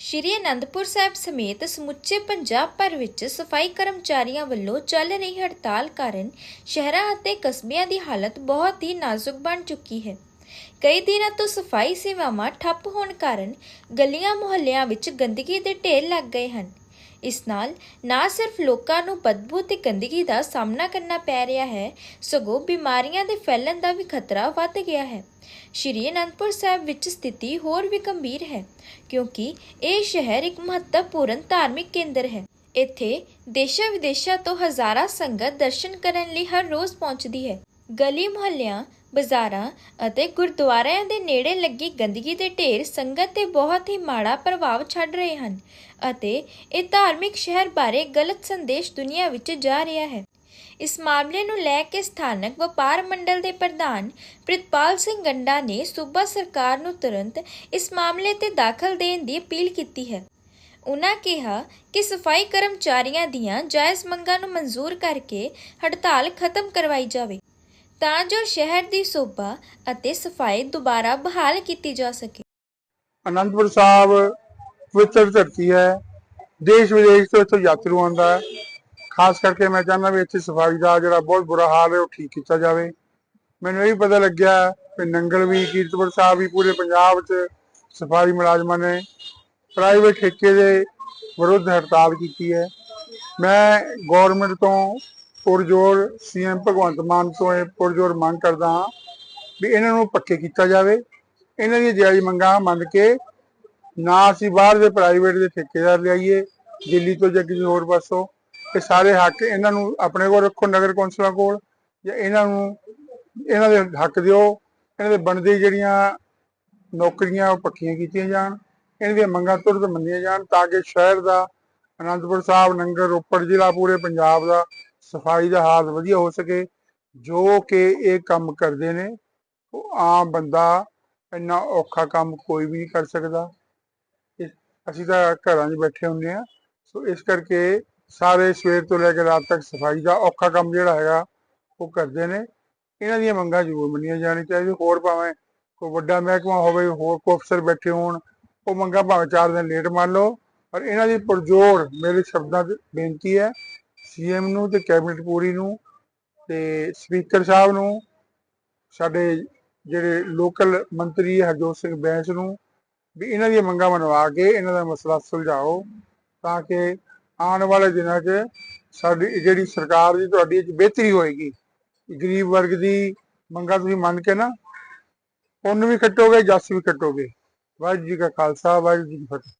ਸ਼੍ਰੀ ਅਨੰਦਪੁਰ ਸਾਹਿਬ ਸਮੇਤ ਸਮੁੱਚੇ ਪੰਜਾਬ ਭਰ ਵਿੱਚ ਸਫ਼ਾਈ ਕਰਮਚਾਰੀਆਂ ਵੱਲੋਂ ਚੱਲ ਰਹੀ ਹੜਤਾਲ ਕਾਰਨ ਸ਼ਹਿਰਾਂ ਅਤੇ ਕਸਬਿਆਂ ਦੀ ਹਾਲਤ ਬਹੁਤ ਹੀ ਨਾਜ਼ੁਕ ਬਣ ਚੁੱਕੀ ਹੈ। ਕਈ ਦਿਨਾਂ ਤੋਂ ਸਫ਼ਾਈ ਸੇਵਾਵਾਂ ਠੱਪ ਹੋਣ ਕਾਰਨ ਗਲੀਆਂ ਮੁਹੱਲਿਆਂ ਵਿੱਚ ਗੰਦਗੀ ਦੇ ਢੇਰ ਲੱਗ ਗਏ ਹਨ। ਇਸ ਨਾਲ ਨਾ ਸਿਰਫ ਲੋਕਾਂ ਨੂੰ ਬਦਬੂ ਤੇ ਗੰਦਗੀ ਦਾ ਸਾਹਮਣਾ ਕਰਨਾ ਪੈ ਰਿਹਾ ਹੈ, ਸਗੋਂ ਬਿਮਾਰੀਆਂ ਦੇ ਫੈਲਣ ਦਾ ਵੀ ਖਤਰਾ ਵੱਧ ਗਿਆ ਹੈ। ਸ਼੍ਰੀ ਅਨੰਦਪੁਰ ਸਾਹਿਬ ਵਿੱਚ ਸਥਿਤੀ ਹੋਰ ਵੀ ਗੰਭੀਰ ਹੈ, ਕਿਉਂਕਿ ਇਹ ਸ਼ਹਿਰ ਇੱਕ ਮਹੱਤਵਪੂਰਨ ਧਾਰਮਿਕ ਕੇਂਦਰ ਹੈ। ਇੱਥੇ ਦੇਸ਼ਾਂ ਵਿਦੇਸ਼ਾਂ ਤੋਂ ਹਜ਼ਾਰਾਂ ਸੰਗਤ ਦਰਸ਼ਨ ਕਰਨ ਲਈ ਹਰ ਰੋਜ਼ ਪਹੁੰਚਦੀ ਹੈ। ਗਲੀ ਮੁਹੱਲਿਆਂ ਬਾਜ਼ਾਰਾਂ ਅਤੇ ਗੁਰਦੁਆਰਿਆਂ ਦੇ ਨੇੜੇ ਲੱਗੀ ਗੰਦਗੀ ਦੇ ਢੇਰ ਸੰਗਤ ਤੇ ਬਹੁਤ ਹੀ ਮਾੜਾ ਪ੍ਰਭਾਵ ਛੱਡ ਰਹੇ ਹਨ ਅਤੇ ਇਹ ਧਾਰਮਿਕ ਸ਼ਹਿਰ ਬਾਰੇ ਗਲਤ ਸੰਦੇਸ਼ ਦੁਨੀਆ ਵਿੱਚ ਜਾ ਰਿਹਾ ਹੈ। ਇਸ ਮਾਮਲੇ ਨੂੰ ਲੈ ਕੇ ਸਥਾਨਕ ਵਪਾਰ ਮੰਡਲ ਦੇ ਪ੍ਰਧਾਨ ਪ੍ਰਿਤਪਾਲ ਸਿੰਘ ਗੰਡਾ ਨੇ ਸੂਬਾ ਸਰਕਾਰ ਨੂੰ ਤੁਰੰਤ ਇਸ ਮਾਮਲੇ ਤੇ ਦਾਖਲ ਦੇਣ ਦੀ ਅਪੀਲ ਕੀਤੀ ਹੈ। ਉਨ੍ਹਾਂ ਕਿਹਾ ਕਿ ਸਫ਼ਾਈ ਕਰਮਚਾਰੀਆਂ ਦੀਆਂ ਜਾਇਜ਼ ਮੰਗਾਂ ਨੂੰ ਮਨਜ਼ੂਰ ਕਰਕੇ ਹੜਤਾਲ ਖਤਮ ਕਰਵਾਈ ਜਾਵੇ। ਤਾਂ ਜੋ ਸ਼ਹਿਰ ਦੀ ਸੋਭਾ ਅਤੇ ਸਫ਼ਾਈ ਦੁਬਾਰਾ ਬਹਾਲ ਕੀਤੀ ਜਾ ਸਕੇ। ਅਨੰਦਪੁਰ ਸਾਹਿਬ ਪਵਿੱਤਰ ਧਰਤੀ ਹੈ। ਦੇਸ਼ ਵਿਦੇਸ਼ ਤੋਂ ਇੱਥੇ ਯਾਤਰੂ ਆਉਂਦਾ ਹੈ। ਖਾਸ ਕਰਕੇ ਮੈਂ ਚਾਹੁੰਦਾ ਵੀ ਇੱਥੇ ਸਫ਼ਾਈ ਦਾ ਜਿਹੜਾ ਬਹੁਤ ਬੁਰਾ ਹਾਲ ਹੈ, ਉਹ ਠੀਕ ਕੀਤਾ ਜਾਵੇ। ਮੈਨੂੰ ਇਹ ਵੀ ਪਤਾ ਲੱਗਿਆ ਕਿ ਨੰਗਲ ਵੀ, ਕੀਰਤਪੁਰ ਸਾਹਿਬ ਵੀ ਪੂਰੇ ਪੰਜਾਬ 'ਚ ਸਫ਼ਾਈ ਮੁਲਾਜ਼ਮਾਂ ਨੇ ਪ੍ਰਾਈਵੇਟ ਠੇਕੇ ਦੇ ਵਿਰੁੱਧ ਹੜਤਾਲ ਕੀਤੀ ਹੈ। ਮੈਂ ਗਵਰਨਮੈਂਟ ਤੋਂ ਪੁਰਜੋਰ ਸੀਐਮ ਭਗਵੰਤ ਮਾਨ ਤੋਂ ਇਹ ਪੁਰਜੋਰ ਮੰਗ ਕਰਦਾ ਹਾਂ ਵੀ ਇਹਨਾਂ ਨੂੰ ਪੱਕੇ ਕੀਤਾ ਜਾਵੇ। ਇਹਨਾਂ ਦੀਆਂ ਜਾਇਜ਼ ਮੰਗਾਂ ਮੰਨ ਕੇ ਨਾ ਅਸੀਂ ਬਾਹਰ ਦੇ ਪ੍ਰਾਈਵੇਟ ਦੇ ਠੇਕੇਦਾਰ ਲਿਆਈਏ, ਦਿੱਲੀ ਤੋਂ ਜਾਂ ਕਿਸੇ ਹੋਰ ਪਾਸੋਂ। ਇਹ ਸਾਰੇ ਹੱਕ ਇਹਨਾਂ ਨੂੰ ਆਪਣੇ ਕੋਲ ਰੱਖੋ, ਨਗਰ ਕੌਂਸਲਾਂ ਕੋਲ ਜਾਂ ਇਹਨਾਂ ਨੂੰ ਇਹਨਾਂ ਦੇ ਹੱਕ ਦਿਓ। ਇਹਨਾਂ ਦੇ ਬਣਦੇ ਜਿਹੜੀਆਂ ਨੌਕਰੀਆਂ ਉਹ ਪੱਕੀਆਂ ਕੀਤੀਆਂ ਜਾਣ। ਇਹਨਾਂ ਦੀਆਂ ਮੰਗਾਂ ਤੁਰੰਤ ਮੰਨੀਆਂ ਜਾਣ ਤਾਂ ਕਿ ਸ਼ਹਿਰ ਦਾ ਅਨੰਦਪੁਰ ਸਾਹਿਬ ਨੰਗਲ ਰੋਪੜ ਜ਼ਿਲ੍ਹਾ ਪੂਰੇ ਪੰਜਾਬ ਦਾ ਸਫ਼ਾਈ ਦਾ ਹਾਲ ਵਧੀਆ ਹੋ ਸਕੇ, ਜੋ ਕਿ ਇਹ ਕੰਮ ਕਰਦੇ ਨੇ, ਉਹ ਆਮ ਬੰਦਾ ਇੰਨਾ ਔਖਾ ਕੰਮ ਕੋਈ ਵੀ ਨਹੀਂ ਕਰ ਸਕਦਾ। ਅਸੀਂ ਤਾਂ ਘਰਾਂ 'ਚ ਬੈਠੇ ਹੁੰਦੇ ਆ ਸੋ ਇਸ ਕਰਕੇ ਸਾਰੇ ਸਵੇਰ ਤੋਂ ਲੈ ਕੇ ਰਾਤ ਤੱਕ ਸਫ਼ਾਈ ਦਾ ਔਖਾ ਕੰਮ ਜਿਹੜਾ ਹੈਗਾ, ਉਹ ਕਰਦੇ ਨੇ। ਇਹਨਾਂ ਦੀਆਂ ਮੰਗਾਂ ਜ਼ਰੂਰ ਮੰਨੀਆਂ ਜਾਣੀ ਚਾਹੀਦੀ ਹੋਰ ਭਾਵੇਂ ਕੋਈ ਵੱਡਾ ਮਹਿਕਮਾ ਹੋਵੇ, ਹੋਰ ਕੋਈ ਅਫਸਰ ਬੈਠੇ ਹੋਣ, ਉਹ ਮੰਗਾਂ ਭਾਵੇਂ ਚਾਰ ਦਿਨ ਲੇਟ ਮੰਨ ਲਓ, ਪਰ ਇਹਨਾਂ ਦੀ ਪੁਰਜੋਰ ਮੇਰੇ ਸ਼ਬਦਾਂ 'ਚ ਬੇਨਤੀ ਹੈ ਸੀਐਮ ਨੂੰ ਤੇ ਕੈਬਨਿਟ ਪੂਰੀ ਨੂੰ ਤੇ ਸਪੀਕਰ ਸਾਹਿਬ ਨੂੰ, ਸਾਡੇ ਜਿਹੜੇ ਲੋਕਲ ਮੰਤਰੀ ਹਰਜੋਤ ਸਿੰਘ ਬੈਂਸ ਨੂੰ, ਵੀ ਇਹਨਾਂ ਦੀਆਂ ਮੰਗਾਂ ਮਨਵਾ ਕੇ ਇਹਨਾਂ ਦਾ ਮਸਲਾ ਸੁਲਝਾਓ ਤਾਂ ਕਿ ਆਉਣ ਵਾਲੇ ਦਿਨਾਂ 'ਚ ਸਾਡੀ ਜਿਹੜੀ ਸਰਕਾਰ ਦੀ ਤੁਹਾਡੀ 'ਚ ਬਿਹਤਰੀ ਹੋਏਗੀ। ਗਰੀਬ ਵਰਗ ਦੀ ਮੰਗਾਂ ਤੁਸੀਂ ਮੰਨ ਕੇ ਨਾ, ਪੁੰਨ ਵੀ ਕੱਟੋਗੇ ਜੱਸ ਵੀ ਕੱਟੋਗੇ ਵਾਹਿਗੁਰੂ ਜੀ ਕਾ ਖਾਲਸਾ, ਵਾਹਿਗੁਰੂ ਜੀ ਕੀ ਫਤਿਹ।